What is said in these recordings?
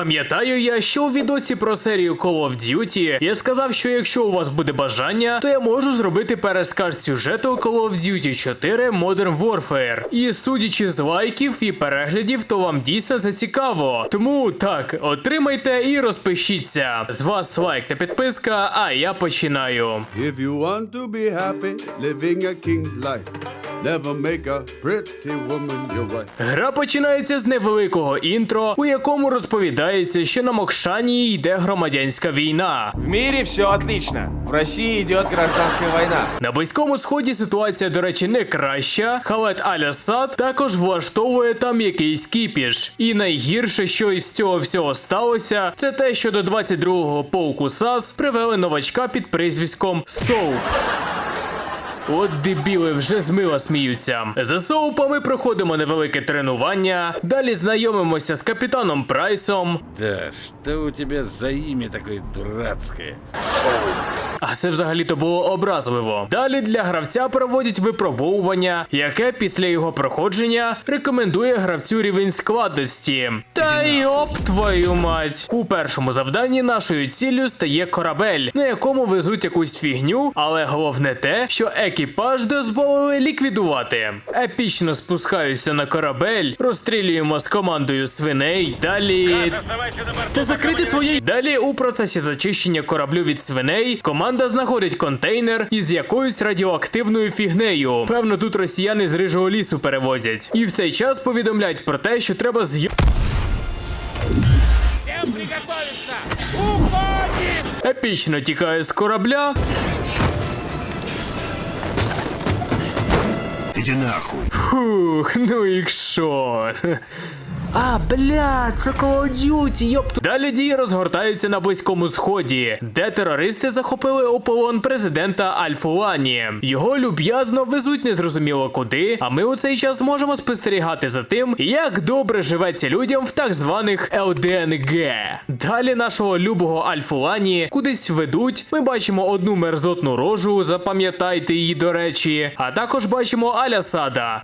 Пам'ятаю я, що у відосі про серію Call of Duty я сказав, що якщо у вас буде бажання, то я можу зробити пересказ сюжету Call of Duty 4 Modern Warfare. І судячи з лайків і переглядів, то вам дійсно це цікаво. Тому так, отримайте і розпишіться. З вас лайк та підписка, а я починаю. If you want to be happy, living a king's life, never make a pretty woman your wife. Гра починається з невеликого інтро, у якому розповідається, що на Мокшані йде громадянська війна. В мире все отлично. В России идет гражданская война. На близькому сході ситуація, до речі, не краща. Халет Алясад також влаштовує там якийсь кіпіш. І найгірше, що із цього всього сталося, це те, що до 22-го полку САС привели новачка під прізвиськом Соуп. От дебіли вже з мила сміються. За соупами проходимо невелике тренування. Далі знайомимося з капітаном Прайсом. Да, що у тебе за ім'я таке дурацьке? дурацкое? А це взагалі-то було образливо. Далі для гравця проводять випробовування, яке після його проходження рекомендує гравцю рівень складності. Та йоп твою мать! У першому завданні нашою ціллю стає корабель, на якому везуть якусь фігню, але головне те, що екіпаж дозволили ліквідувати. Епічно спускаюся на корабель, розстрілюємо з командою свиней. Далі. Та закрити своєї. Далі у процесі зачищення кораблю від свиней команда знаходить контейнер із якоюсь радіоактивною фігнею. Певно, тут росіяни з рижого лісу перевозять. І в цей час повідомляють про те, що треба з'їв. Епічно тікає з корабля. Фух, ну і що? А, бля, це Call of Duty, йопту. Далі дії розгортаються на близькому сході, де терористи захопили у полон президента Альфулані. Його люб'язно везуть незрозуміло куди, а ми у цей час можемо спостерігати за тим, як добре живеться людям в так званих ЛДНГ. Далі нашого любого Альфулані кудись ведуть. Ми бачимо одну мерзотну рожу, запам'ятайте її до речі, а також бачимо Алясада.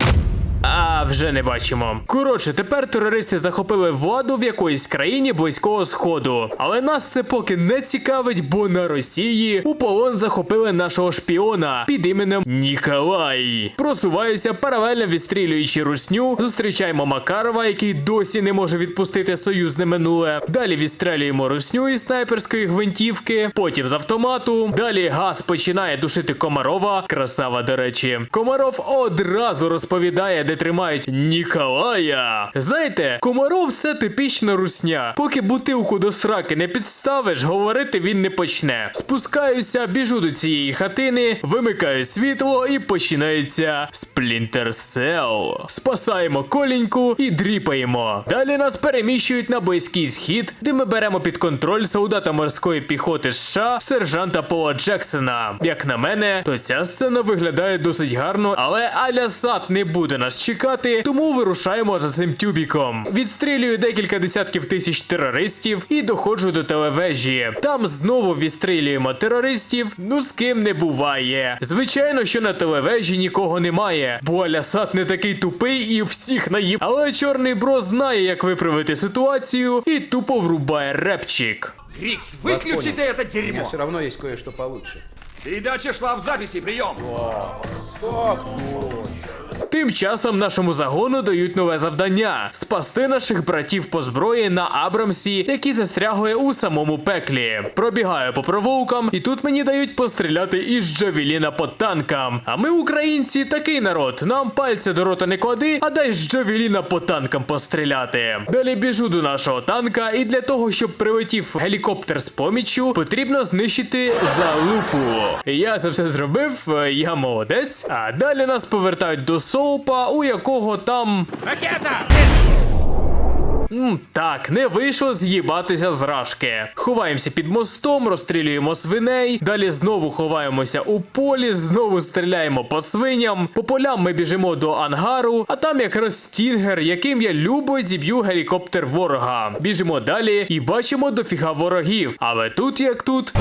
А вже не бачимо. Коротше, тепер терористи захопили владу в якоїсь країні близького сходу. Але нас це поки не цікавить, бо на Росії у полон захопили нашого шпіона під іменем Ніколай. Просуваюся паралельно відстрілюючи русню. Зустрічаємо Макарова, який досі не може відпустити союзне минуле. Далі відстрелюємо русню із снайперської гвинтівки, потім з автомату. Далі газ починає душити Комарова. Красава, до речі. Комаров одразу розповідає, де тримають Ніколая. Знаєте, Комаров це типічна русня. Поки бутилку до сраки не підставиш, говорити він не почне. Спускаюся, біжу до цієї хатини, вимикаю світло і починається Cell. Спасаємо коліньку і дріпаємо. Далі нас переміщують на близький схід, де ми беремо під контроль солдата морської піхоти США, сержанта Пола Джексона. Як на мене, то ця сцена виглядає досить гарно, але Алясад не буде нас чекати, тому вирушаємо за цим тюбіком. Відстрілюю декілька десятків тисяч терористів і доходжу до телевежі. Там знову відстрілюємо терористів. Ну з ким не буває. Звичайно, що на телевежі нікого немає, бо Алясад не такий тупий і всіх наїб. Але чорний бро знає, як виправити ситуацію, і тупо врубає репчик. Рикс, выключите это У меня дерьмо! все равно есть кое-что получше. Передача шла в записи, прием! Тим часом нашому загону дають нове завдання спасти наших братів по зброї на Абрамсі, які застрягли у самому пеклі. Пробігаю по провулкам, і тут мені дають постріляти із Джавеліна по танкам. А ми, українці, такий народ. Нам пальця до рота не клади, а дай з Джавеліна по танкам постріляти. Далі біжу до нашого танка, і для того, щоб прилетів гелікоптер з поміччю, потрібно знищити залупу. Я це все зробив, е, я молодець. А далі нас повертають до соупа, у якого там. Ракета! М, так, не вийшло з'їбатися з рашки. Ховаємося під мостом, розстрілюємо свиней. Далі знову ховаємося у полі, знову стріляємо по свиням. По полям ми біжимо до ангару, а там якраз стінгер, яким я любо зіб'ю гелікоптер ворога. Біжимо далі і бачимо дофіга ворогів. Але тут як тут.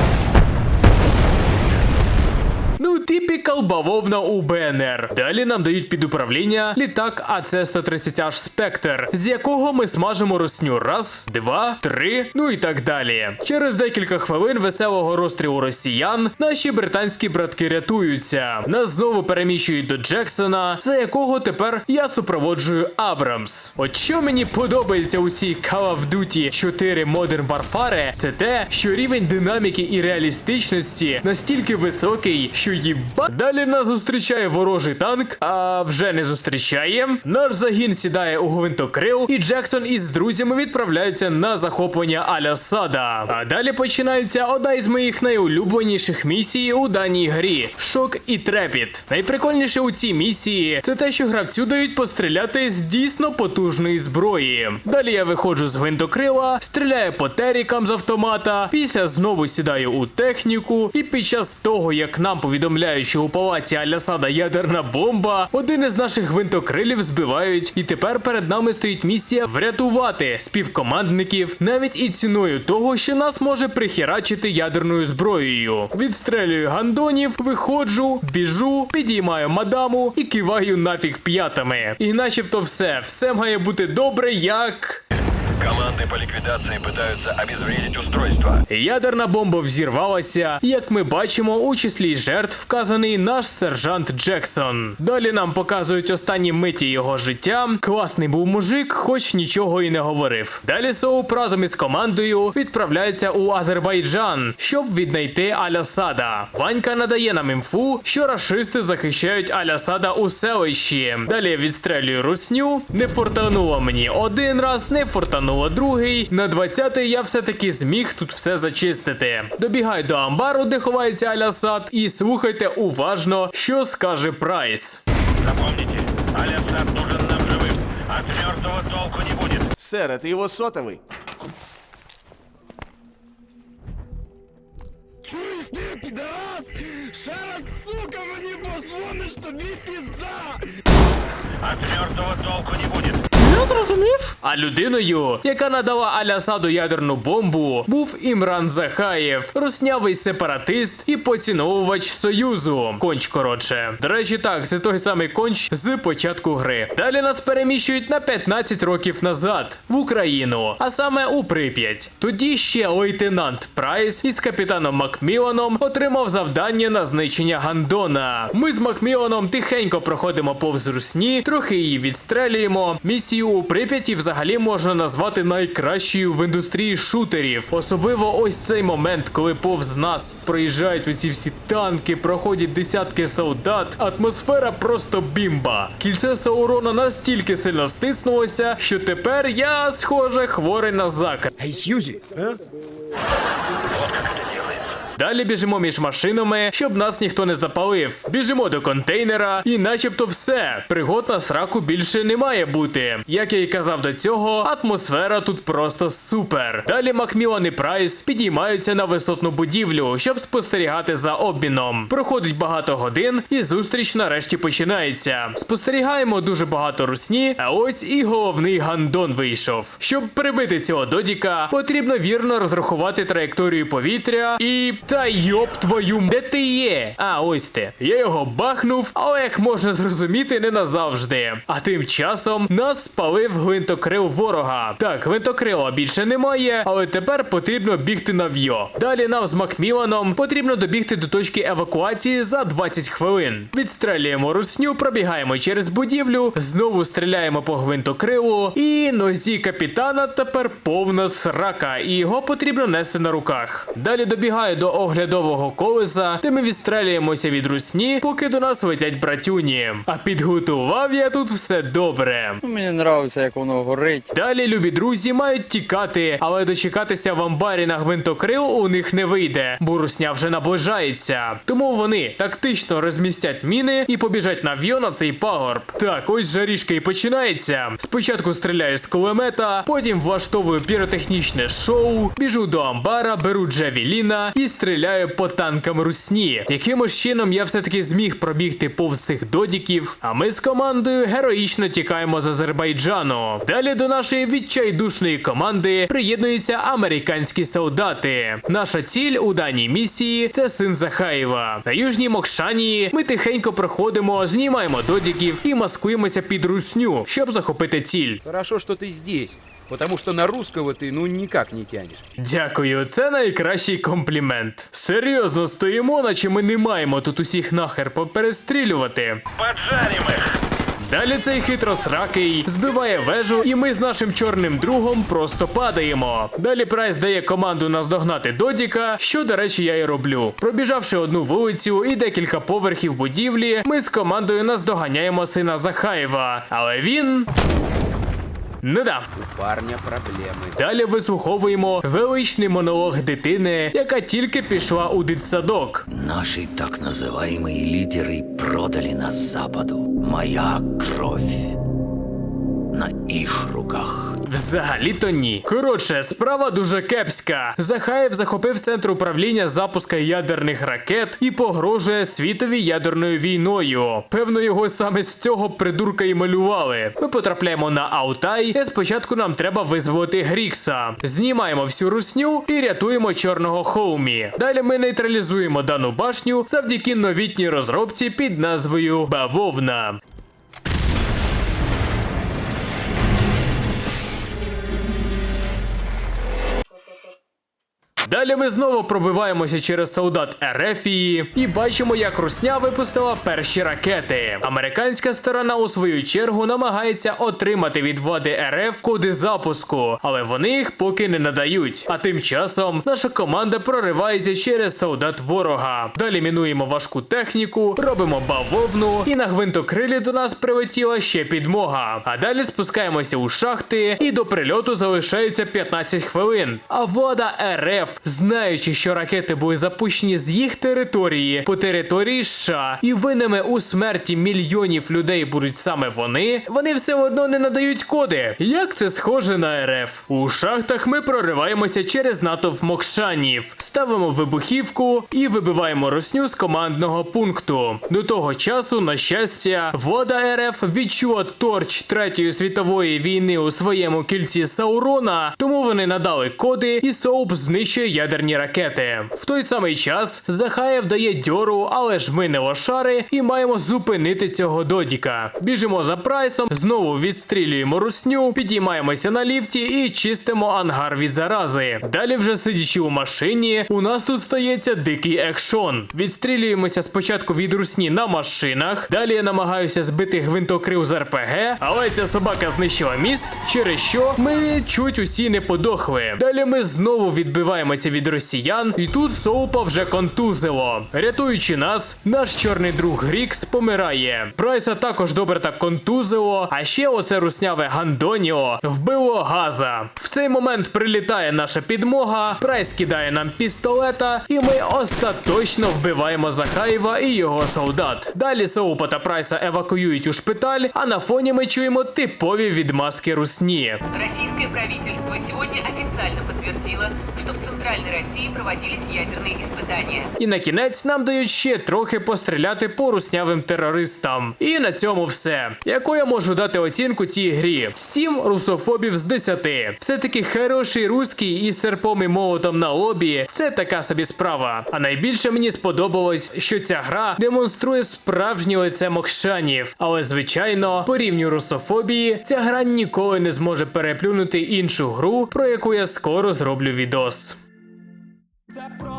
Типікал бавовна у БНР. Далі нам дають під управління літак АЦ-130H Спектр, з якого ми смажимо русню раз, два, три, ну і так далі. Через декілька хвилин веселого розстрілу росіян наші британські братки рятуються. Нас знову переміщують до Джексона, за якого тепер я супроводжую Абрамс. От що мені подобається у цій Call of Duty 4 Modern Warfare, це те, що рівень динаміки і реалістичності настільки високий, що їба. Далі нас зустрічає ворожий танк, а вже не зустрічає. Наш загін сідає у гвинтокрил, і Джексон із друзями відправляються на захоплення Аля Сада. А далі починається одна із моїх найулюбленіших місій у даній грі шок і трепіт. Найприкольніше у цій місії це те, що гравцю дають постріляти з дійсно потужної зброї. Далі я виходжу з гвинтокрила, стріляю по терікам з автомата, після знову сідаю у техніку, і під час того, як нам повідомляють, що у палаці Алясада ядерна бомба, один із наших гвинтокрилів збивають, і тепер перед нами стоїть місія врятувати співкомандників навіть і ціною того, що нас може прихерачити ядерною зброєю. Відстрелюю гандонів, виходжу, біжу, підіймаю мадаму і киваю нафіг п'ятами. І начебто все, все має бути добре, як. Команды по ликвидации пытаются обезвредить устройство. Ядерна бомба взірвалася, як ми бачимо, у числі жертв вказаний наш сержант Джексон. Далі нам показують останні миті його життя. Класний був мужик, хоч нічого і не говорив. Далі Соуп разом із командою відправляється у Азербайджан, щоб віднайти Алясада. Ванька надає нам інфу, що рашисти захищають Алясада у селищі. Далі я відстрелюю русню. Не фортануло мені один раз, не фортануло другий. На 20-й я все-таки зміг тут все зачистити. Добігаю до амбару, де ховається Алясад, і слухайте уважно, що скаже Прайс. Запомните, Алясад нужен нам живым. От мертвого толку не будет. Сэр, это его сотовый. От мертвого толку не будет. Я зрозумів. А людиною, яка надала Алясаду ядерну бомбу, був Імран Захаєв, руснявий сепаратист і поціновувач союзу. Конч коротше. До речі, так, це той самий конч з початку гри. Далі нас переміщують на 15 років назад в Україну, а саме у Прип'ять. Тоді ще лейтенант Прайс із капітаном Макміланом отримав завдання на знищення Гандона. Ми з Макміланом тихенько проходимо повз русні, трохи її відстрелюємо. Місію у Прип'яті взагалі можна назвати найкращою в індустрії шутерів. Особливо ось цей момент, коли повз нас проїжджають оці всі танки, проходять десятки солдат. Атмосфера просто бімба. Кільце Саурона настільки сильно стиснулося, що тепер я, схоже, хворий на закр. Далі біжимо між машинами, щоб нас ніхто не запалив. Біжимо до контейнера, і начебто все. Пригод на сраку більше не має бути. Як я і казав до цього, атмосфера тут просто супер. Далі Макмілан і Прайс підіймаються на висотну будівлю, щоб спостерігати за обміном. Проходить багато годин, і зустріч нарешті починається. Спостерігаємо дуже багато русні, а ось і головний гандон вийшов. Щоб прибити цього додіка, потрібно вірно розрахувати траєкторію повітря і. Та йоп твою де ти є? А, ось ти. Я його бахнув, але як можна зрозуміти, не назавжди. А тим часом нас спалив гвинтокрил ворога. Так, гвинтокрила більше немає, але тепер потрібно бігти на в'йо. Далі нам з Макміланом потрібно добігти до точки евакуації за 20 хвилин. Відстрелюємо русню, пробігаємо через будівлю, знову стріляємо по гвинтокрилу, і нозі капітана тепер повна срака, і його потрібно нести на руках. Далі добігаю до оглядового колеса, де ми відстрелюємося від русні, поки до нас летять братюні. А підготував я тут все добре. Мені нравиться, як воно горить. Далі любі друзі мають тікати, але дочекатися в амбарі на гвинтокрил у них не вийде, бо русня вже наближається. Тому вони тактично розмістять міни і побіжать на в'йо на цей пагорб. Так, ось жарішка і починається. Спочатку стріляю з кулемета, потім влаштовую піротехнічне шоу, біжу до амбара, беру Джавеліна і стріляю стріляю по танкам русні. Якимось чином я все-таки зміг пробігти повз цих додіків, а ми з командою героїчно тікаємо з Азербайджану. Далі до нашої відчайдушної команди приєднуються американські солдати. Наша ціль у даній місії це син Захаєва. На южній Мокшані ми тихенько проходимо, знімаємо додіків і маскуємося під русню, щоб захопити ціль. Хорошо, что ты здесь, потому что на русского ты ну никак не тянешь. Дякую, це найкращий комплімент. Серйозно стоїмо, наче ми не маємо тут усіх нахер поперестрілювати. Поджарим их! Далі цей хитросракий збиває вежу, і ми з нашим чорним другом просто падаємо. Далі Прайс дає команду наздогнати Додіка, що, до речі, я і роблю. Пробіжавши одну вулицю і декілька поверхів будівлі, ми з командою наздоганяємо сина Захаєва. Але він. Ну да. Парня проблемы. Далі вислуховуємо величний монолог дитини, яка тільки пішла у дитсадок. Наши так называемые лидеры продали нас Западу. Моя кровь на их руках. Взагалі-то ні. Коротше, справа дуже кепська. Захаєв захопив центр управління запуска ядерних ракет і погрожує світові ядерною війною. Певно, його саме з цього придурка і малювали. Ми потрапляємо на Алтай, де спочатку нам треба визволити Грікса. Знімаємо всю русню і рятуємо чорного Хоумі. Далі ми нейтралізуємо дану башню завдяки новітній розробці під назвою Бавовна. Далі ми знову пробиваємося через солдат Ерефії і бачимо, як Русня випустила перші ракети. Американська сторона у свою чергу намагається отримати від влади РФ коди запуску, але вони їх поки не надають. А тим часом наша команда проривається через солдат ворога. Далі мінуємо важку техніку, робимо бавовну, і на гвинтокрилі до нас прилетіла ще підмога. А далі спускаємося у шахти, і до прильоту залишається 15 хвилин. А влада РФ, знаючи, що ракети були запущені з їх території по території США, і винними у смерті мільйонів людей будуть саме вони, вони все одно не надають коди. Як це схоже на РФ? У шахтах ми прориваємося через натовп мокшанів, ставимо вибухівку і вибиваємо росню з командного пункту. До того часу, на щастя, влада РФ відчула торч Третьої світової війни у своєму кільці Саурона, тому вони надали коди, і Соуп знищує ядерні ракети. В той самий час Захаєв дає дьору, але ж ми не лошари і маємо зупинити цього додіка. Біжимо за прайсом, знову відстрілюємо русню, підіймаємося на ліфті і чистимо ангар від зарази. Далі, вже сидячи у машині, у нас тут стається дикий екшон. Відстрілюємося спочатку від русні на машинах. Далі я намагаюся збити гвинтокрил з РПГ, але ця собака знищила міст, через що ми чуть усі не подохли. Далі ми знову відбиваємося від росіян, і тут Соупа вже контузило. Рятуючи нас, наш чорний друг Грікс помирає. Прайса також добре так контузило, а ще оце русняве Гандоніо вбило газа. В цей момент прилітає наша підмога, Прайс кидає нам пістолета, і ми остаточно вбиваємо Захаєва і його солдат. Далі Соупа та Прайса евакуюють у шпиталь, а на фоні ми чуємо типові відмазки русні. Российское правительство сегодня официально подтвердило, что в Центральной России проводились ядерные испытания. І на кінець нам дають ще трохи постріляти по руснявим терористам. І на цьому все. Яку я можу дати оцінку цій грі? 7 русофобів з 10. Все-таки хороший русський із серпом і молотом на лобі це така собі справа. А найбільше мені сподобалось, що ця гра демонструє справжнє лице мокшанів. Але звичайно, по рівню русофобії, ця гра ніколи не зможе переплюнути іншу гру, про яку я скоро зроблю відос. Це просто